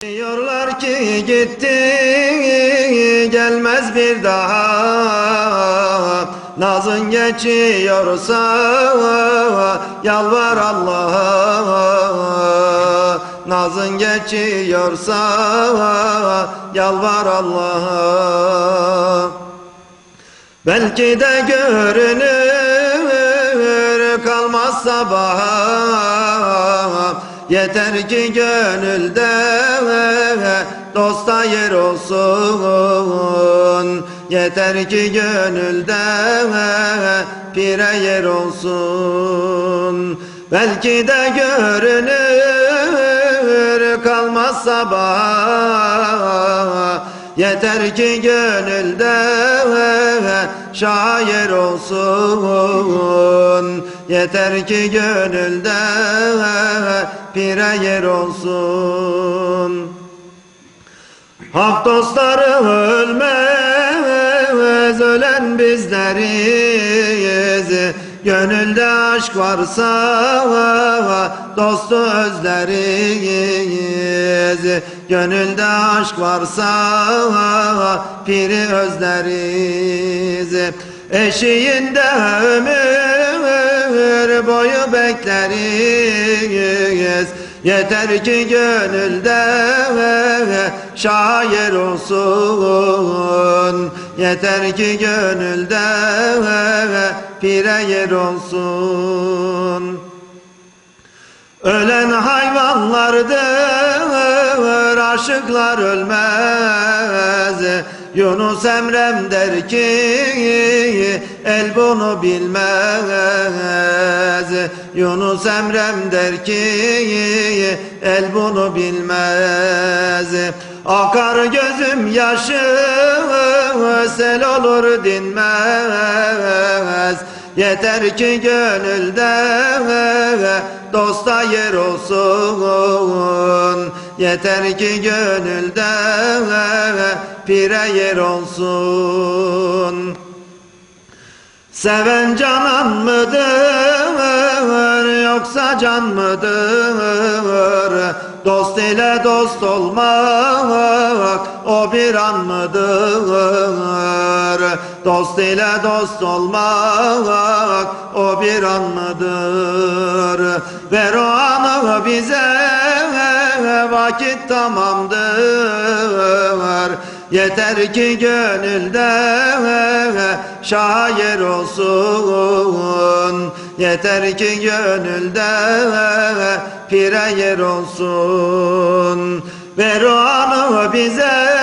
Diyorlar ki gitti gelmez bir daha. Nazın geçiyorsa yalvar Allah'a. Nazın geçiyorsa yalvar Allah'a. Belki de görünür kalmaz sabaha Yeter ki gönülde dosta yer olsun. Yeter ki gönülde pire yer olsun. Belki de görünür kalmaz sabah Yeter ki gönülde şair olsun Yeter ki gönülde pire yer olsun. Hak dostları ölmez Ölen bizleriz. Gönülde aşk varsa Dostu özleriz. Gönülde aşk varsa Piri özleriz. Eşiğinde ömür boyu bekleriz. Yeter ki gönülde şair olsun. Yeter ki gönülde pire yer olsun. Ölen hayvanlardır, aşıklar ölmez. Yunus Emrem der ki, el bunu bilmez. Yunus Emrem der ki, el bunu bilmez. Akar gözüm yaşı, sel olur dinmez. Yeter ki gönülde dosta yer olsun Yeter ki gönülde pire yer olsun. Seven canan mıdır yoksa can mıdır? Dost ile dost olmak o bir an mıdır? Dost ile dost olmak o bir an mıdır? Ver o anı bize vakit tamamdır Yeter ki gönülde şair olsun. Yeter ki gönülde pire yer olsun. Ver o anı bize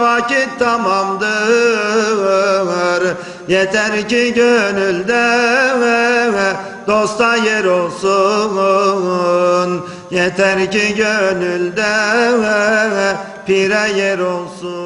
vakit tamamdır. Yeter ki gönülde dosta yer olsun. Yeter ki gönülde pire yer olsun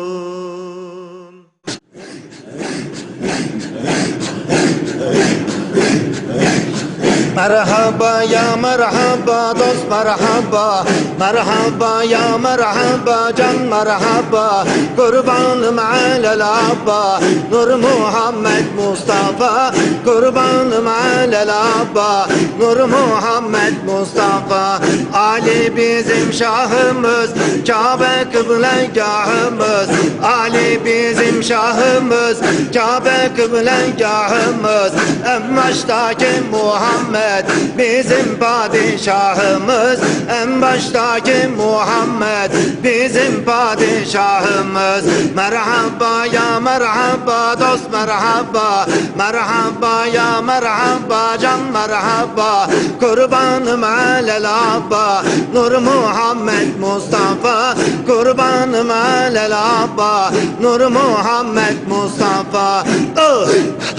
Merhaba ya merhaba dost merhaba. Merhaba ya merhaba can merhaba. Kurbanım alel abba Nur Muhammed Mustafa. Kurbanım alel abba Nur Muhammed Mustafa. Ali bizim şahımız Kabe kıblegahımız. Ali bizim şahımız Kabe kıblegahımız En baştaki Muhammed bizim padişahımız. En baştaki Muhammed bizim padişahımız. Merhaba ya merhaba dost merhaba. Merhaba ya merhaba can merhaba. Kurbanım alel abba Nur Muhammed Mustafa. Kurbanım alel abba Nur Muhammed Mustafa. Oh!